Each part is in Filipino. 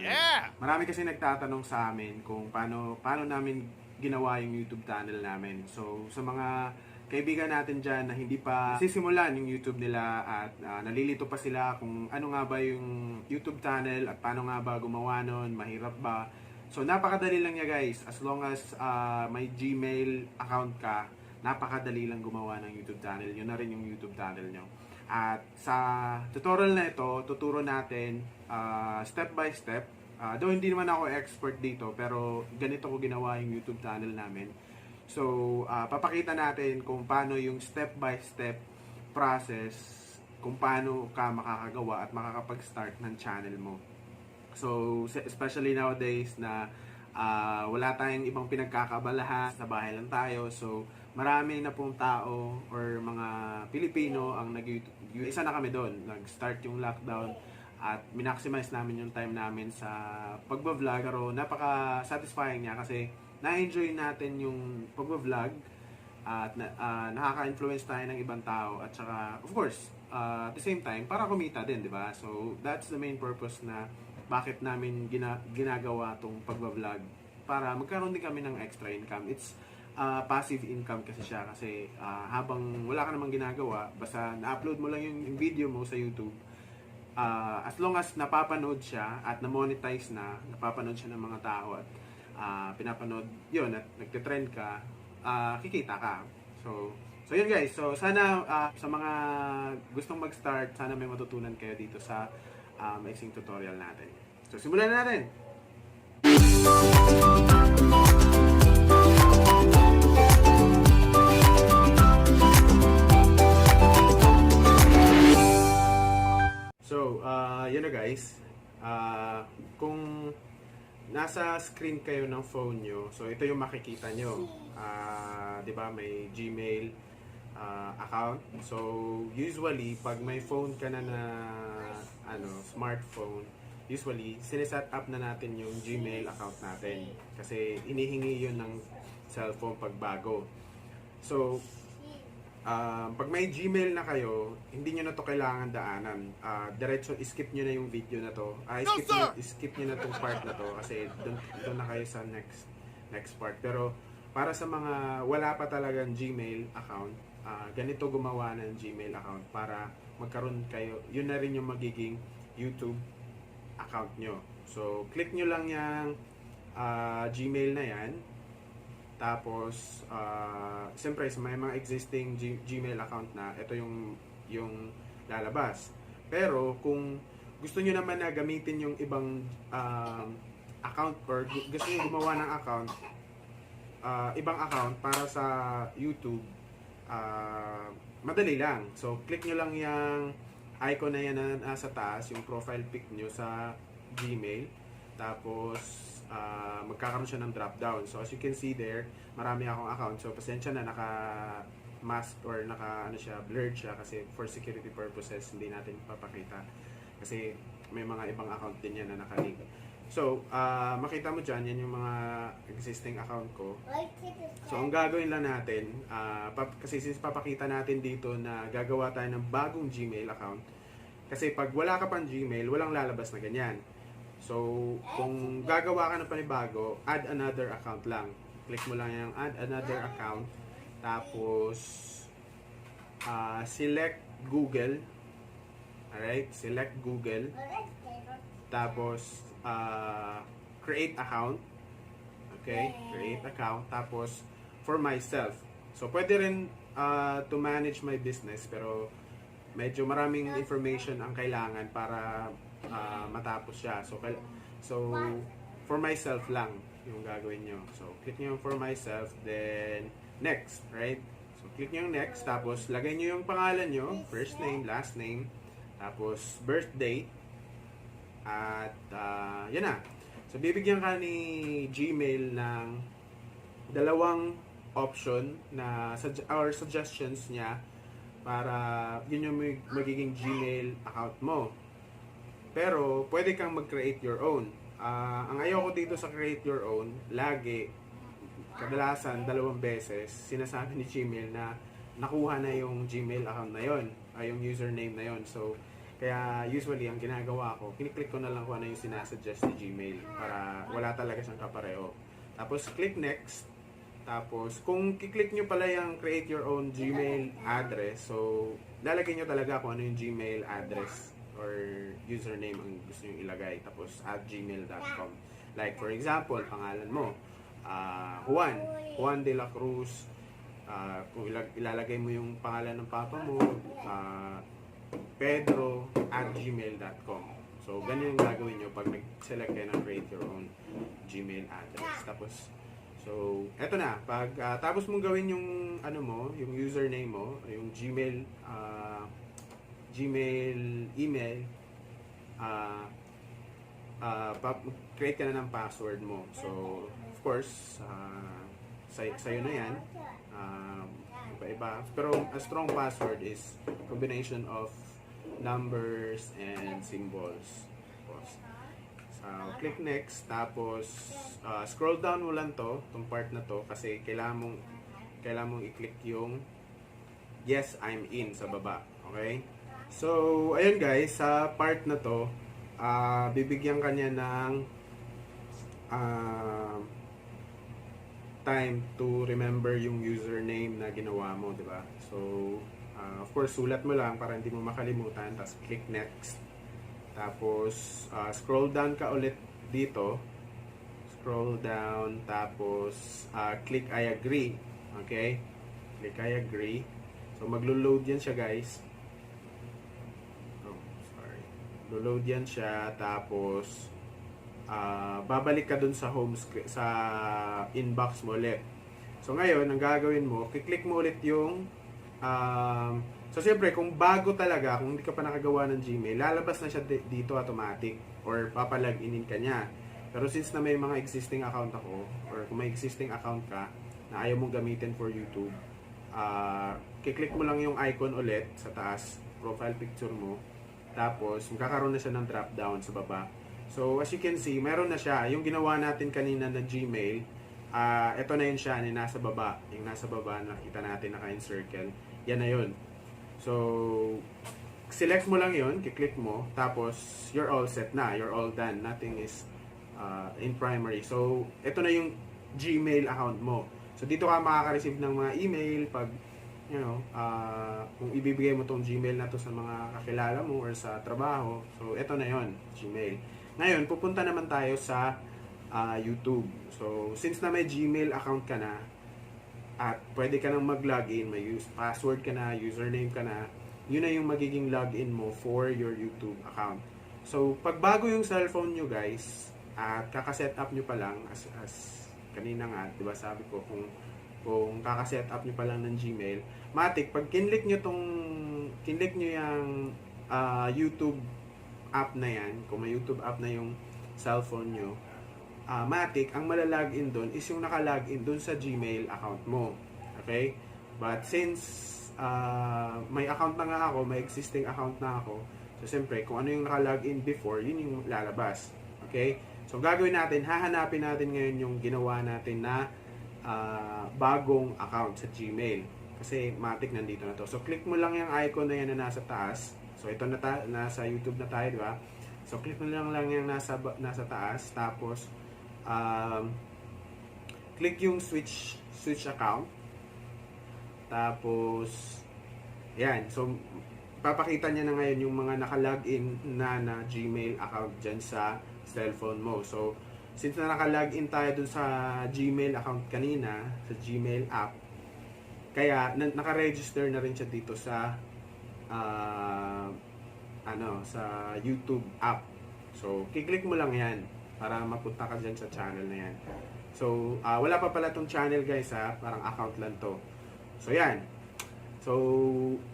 channel. Yeah! Marami kasi nagtatanong sa amin kung paano paano namin ginawa yung YouTube channel namin. So, sa mga kaibigan natin dyan na hindi pa sisimulan yung YouTube nila at ah, nalilito pa sila kung ano nga ba yung YouTube channel at paano nga ba gumawa nun, mahirap ba. So, napakadali lang niya guys. As long as ah, may Gmail account ka, napakadali lang gumawa ng YouTube channel. Yun na rin yung YouTube channel nyo. At sa tutorial na ito, tuturo natin ah, step by step. Ah, though hindi naman ako expert dito, pero ganito ko ginawa yung YouTube channel namin. So, ah, papakita natin kung paano yung step by step process, kung paano ka makakagawa at makakapag-start ng channel mo. So, especially nowadays na ah, wala tayong ibang pinagkakabalahan, sa bahay lang tayo. So, marami na pong tao or mga Pilipino ang nag Isa na kami doon. Nag-start yung lockdown at minaximize namin yung time namin sa pagbablog. Pero napaka-satisfying niya kasi na-enjoy natin yung pagbablog at ah, nakaka-influence tayo ng ibang tao at saka of course ah, at the same time para kumita din di ba so that's the main purpose na bakit namin gina, ginagawa tong pagbablog para magkaroon din kami ng extra income it's ah, passive income kasi siya kasi ah, habang wala ka namang ginagawa basta na-upload mo lang yung, video mo sa YouTube ah, as long as napapanood siya at na-monetize na napapanood siya ng mga tao at ah, pinapanood yun at nagte-trend ka ah, kikita ka. So, so yun guys. So, sana ah, sa mga gustong mag-start, sana may matutunan kayo dito sa uh, maiksing tutorial natin. So, simulan na natin! So, uh, yun na guys. Ah, kung nasa screen kayo ng phone nyo, so ito yung makikita nyo. Ah, 'di ba may Gmail ah, account. So, usually pag may phone ka na na ano, smartphone, usually sineset up na natin yung Gmail account natin kasi inihingi yun ng cellphone pag bago. So, Ah, pag may Gmail na kayo, hindi nyo na to kailangan daanan. Ah, diretso, skip nyo na yung video na to. No, skip, sir! nyo, skip nyo na tong part na to kasi doon, doon na kayo sa next next part. Pero para sa mga wala pa talagang Gmail account, ah, ganito gumawa ng Gmail account para magkaroon kayo, yun na rin yung magiging YouTube account nyo. So, click nyo lang yung ah, Gmail na yan. Tapos, uh, siyempre, sa may mga existing G- Gmail account na, ito yung, yung lalabas. Pero, kung gusto nyo naman na gamitin yung ibang um, account or gu- gusto nyo gumawa ng account, uh, ibang account para sa YouTube, uh, madali lang. So, click nyo lang yung icon na yan na nasa taas, yung profile pic nyo sa Gmail. Tapos, ah, magkakaroon siya ng drop down. So, as you can see there, marami akong account. So, pasensya na naka mask or naka ano siya, blurred siya kasi for security purposes hindi natin papakita. Kasi may mga ibang account din yan na nakalink. So, ah, makita mo dyan, yan yung mga existing account ko. So, ang gagawin lang natin, pap- kasi since papakita natin dito na gagawa tayo ng bagong Gmail account, kasi pag wala ka pang Gmail, walang lalabas na ganyan. So, kung gagawa ka ng panibago, add another account lang. Click mo lang yung add another account. Tapos, ah, select Google. Alright? Select Google. Tapos, ah, create account. Okay? Create account. Tapos, for myself. So, pwede rin ah, to manage my business, pero medyo maraming information ang kailangan para ah, matapos siya. So, so, for myself lang yung gagawin nyo. So, click nyo yung for myself, then, next, right? So, click nyo yung next, tapos, lagay nyo yung pangalan nyo, first name, last name, tapos, birth date, at, ah, yan na. So, bibigyan ka ni Gmail ng dalawang option na or suggestions niya para yun yung mag- magiging Gmail account mo. Pero, pwede kang mag-create your own. Ah, ang ayaw ko dito sa create your own, lagi, kadalasan, dalawang beses, sinasabi ni Gmail na nakuha na yung Gmail account na yon ay yung username na yon So, Kaya usually, ang ginagawa ko, kiniklik ko na lang kung ano yung sinasuggest ni Gmail para wala talaga siyang kapareho. Tapos, click next. Tapos, kung kiklik nyo pala yung create your own Gmail address, so, lalagay nyo talaga kung ano yung Gmail address or username ang gusto nyo ilagay. Tapos, at gmail.com. Like, for example, pangalan mo, ah, Juan. Juan de la Cruz. Ah, kung ilalagay mo yung pangalan ng papa mo, ah, pedro at gmail.com. So, ganyan yung gagawin nyo pag nag-select kayo ng create your own Gmail address. Tapos, so, eto na. Pag ah, tapos mong gawin yung, ano mo, yung username mo, yung Gmail, ah, Gmail email, ah, pa- create ka na ng password mo. So, of course, uh, say, sa'yo na yan. Um, iba-iba. Pero a strong password is combination of numbers and symbols. Tapos, so, click next. Tapos, uh, scroll down mo lang to, tong part na to, kasi kailangan mong, kailangan mong i-click yung yes, I'm in sa baba. Okay? So, ayun guys, sa part na to, ah bibigyan ka niya ng ah, time to remember yung username na ginawa mo, di ba? So, ah, of course, sulat mo lang para hindi mo makalimutan, tapos click next. Tapos, ah, scroll down ka ulit dito. Scroll down, tapos ah, click I agree. Okay? Click I agree. So, maglo-load yan siya, guys. Oh, sorry. Lo-load yan siya, tapos ah, babalik ka dun sa home screen, sa inbox mo ulit. So ngayon, ang gagawin mo, kiklik mo ulit yung um, so siyempre, kung bago talaga, kung hindi ka pa nakagawa ng Gmail, lalabas na siya di- dito automatic or papalaginin ka niya. Pero since na may mga existing account ako, or kung may existing account ka, na ayaw mong gamitin for YouTube, ah kiklik mo lang yung icon ulit sa taas, profile picture mo, tapos magkakaroon na siya ng drop down sa baba. So as you can see, meron na siya. Yung ginawa natin kanina na Gmail, ah ito na yun siya, yung nasa baba. Yung nasa baba, nakita natin naka-encircle. Yan na yun. So, select mo lang yun, kiklik mo, tapos you're all set na, you're all done. Nothing is uh, in primary. So, ito na yung Gmail account mo. So, dito ka makaka-receive ng mga email pag, you know, uh, kung ibibigay mo tong Gmail na to sa mga kakilala mo or sa trabaho. So, ito na yon Gmail. Ngayon, pupunta naman tayo sa uh, YouTube. So, since na may Gmail account ka na, at pwede ka nang mag-login, may use password ka na, username ka na, yun na yung magiging login mo for your YouTube account. So, pag bago yung cellphone nyo guys, at kaka-set up nyo pa lang, as, as kanina nga, di ba sabi ko, kung, kung kaka-set up nyo pa lang ng Gmail, matik, pag kinlik nyo tong, kinlik nyo yung ah, YouTube app na yan, kung may YouTube app na yung cellphone nyo, ah, Matic, ang malalagin doon is yung nakalagin doon sa Gmail account mo. Okay? But since ah, may account na nga ako, may existing account na ako, so siyempre, kung ano yung nakalagin before, yun yung lalabas. Okay? So, gagawin natin, hahanapin natin ngayon yung ginawa natin na ah, bagong account sa Gmail. Kasi Matic nandito na to. So, click mo lang yung icon na yan na nasa taas. So, ito na nasa YouTube na tayo, di ba? So, click mo lang lang yung nasa, nasa taas. Tapos, um, click yung switch switch account. Tapos, yan. So, papakita niya na ngayon yung mga naka-login na na Gmail account dyan sa cellphone mo. So, since na naka-login tayo dun sa Gmail account kanina, sa Gmail app, kaya na- naka-register na rin siya dito sa ah, ano, sa YouTube app. So, kiklik mo lang yan para mapunta ka dyan sa channel na yan. So, ah, wala pa pala tong channel guys ha, parang account lang to. So, yan. So,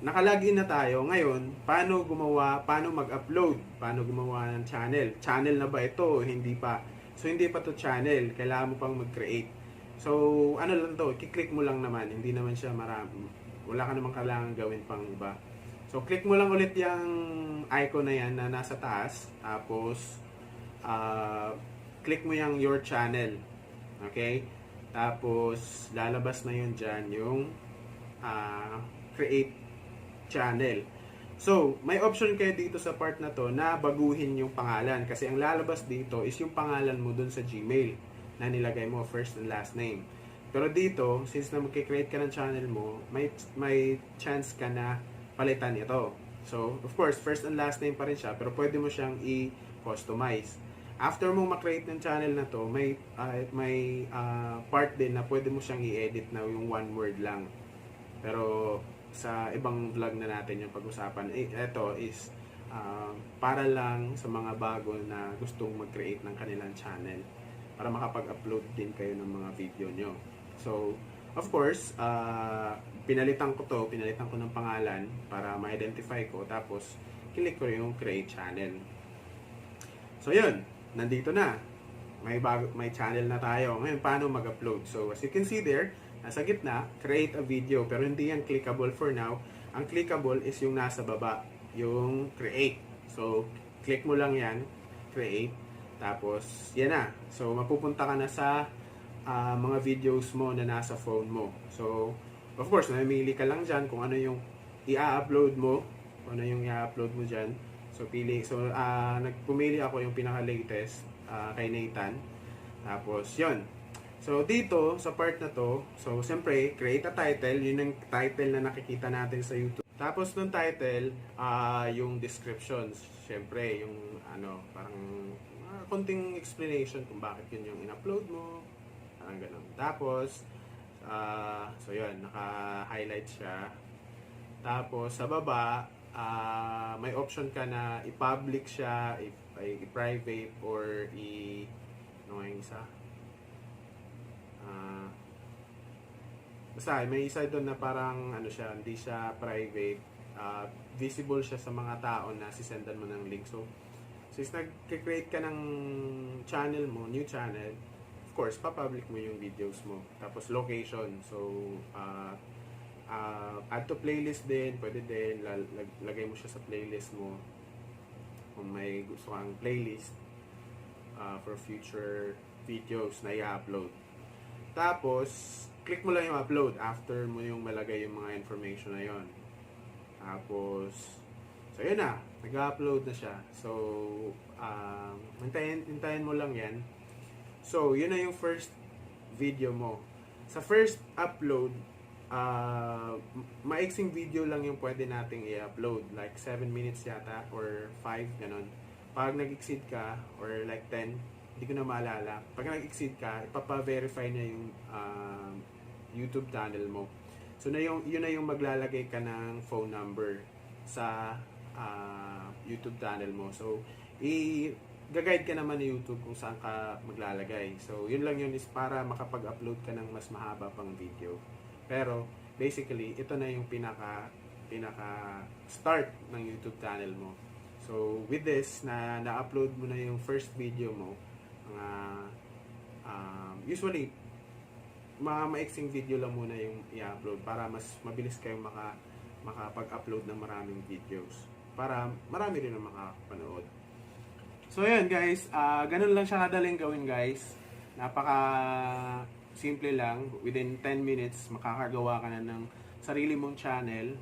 nakalagin na tayo. Ngayon, paano gumawa, paano mag-upload, paano gumawa ng channel? Channel na ba ito? Hindi pa. So, hindi pa to channel. Kailangan mo pang mag-create. So, ano lang to, kiklik mo lang naman. Hindi naman siya marami. Wala ka namang kailangan gawin pang iba. So, click mo lang ulit yung icon na yan na nasa taas. Tapos, ah, click mo yung your channel. Okay? Tapos, lalabas na yun dyan yung ah, create channel. So, may option kayo dito sa part na to na baguhin yung pangalan. Kasi ang lalabas dito is yung pangalan mo dun sa Gmail na nilagay mo, first and last name. Pero dito, since na magkikreate ka ng channel mo, may, may chance ka na palitan ito. So, of course, first and last name pa rin siya, pero pwede mo siyang i-customize. After mo makreate ng channel na to, may, ah, may ah, part din na pwede mo siyang i-edit na yung one word lang. Pero sa ibang vlog na natin yung pag-usapan, eh, ito is ah, para lang sa mga bago na gustong mag-create ng kanilang channel para makapag-upload din kayo ng mga video nyo. So, of course, ah, pinalitan ko to, pinalitan ko ng pangalan para ma-identify ko, tapos click ko yung create channel. So, yun, nandito na. May bago, may channel na tayo. Ngayon, paano mag-upload? So, as you can see there, nasa gitna, create a video. Pero hindi yan clickable for now. Ang clickable is yung nasa baba, yung create. So, click mo lang yan, create. Tapos, yan na. So, mapupunta ka na sa ah, mga videos mo na nasa phone mo. So, of course, namimili ka lang dyan kung ano yung i-upload mo, kung ano yung i-upload mo dyan. So, pili. So, ah, nagpumili ako yung pinaka-latest ah, kay Nathan. Tapos, yon So, dito, sa part na to, so, siyempre, create a title. Yun yung title na nakikita natin sa YouTube. Tapos, ng title, ah, yung descriptions. Siyempre, yung, ano, parang, ah, konting explanation kung bakit yun yung in-upload mo. Parang ganun. Tapos, ah, so, yun, naka-highlight siya. Tapos, sa baba, ah, may option ka na i-public siya, i-private, or i- ano yung isa? Ah, basta, may isa doon na parang, ano siya, hindi siya private, ah, visible siya sa mga tao na sisendan mo ng link. So, since nag-create ka ng channel mo, new channel, course, papublic mo yung videos mo. Tapos, location. So, ah, ah, add to playlist din, pwede din, lag- lag- lagay mo siya sa playlist mo kung may gusto kang playlist ah, for future videos na i-upload. Tapos, click mo lang yung upload after mo yung malagay yung mga information na yon. Tapos, so yun na, nag-upload na siya. So, um, hintayin, hintayin mo lang yan. So, yun na yung first video mo. Sa first upload, ah maiksing video lang yung pwede nating i-upload. Like 7 minutes yata or 5, ganun. Pag nag-exceed ka, or like 10, hindi ko na maalala. Pag nag-exceed ka, ipapa-verify na yung um, YouTube channel mo. So, na yung, yun na yung maglalagay ka ng phone number sa ah, YouTube channel mo. So, i gaguide ka naman ni YouTube kung saan ka maglalagay. So, yun lang yun is para makapag-upload ka ng mas mahaba pang video. Pero, basically, ito na yung pinaka pinaka start ng YouTube channel mo. So, with this, na na-upload mo na yung first video mo, mga um, usually, mga maiksing video lang muna yung i-upload para mas mabilis kayong maka, makapag-upload ng maraming videos. Para marami rin ang makapanood. So, ayan guys, ah ganun lang siya kadaling gawin guys. Napaka simple lang. Within 10 minutes, makakagawa ka na ng sarili mong channel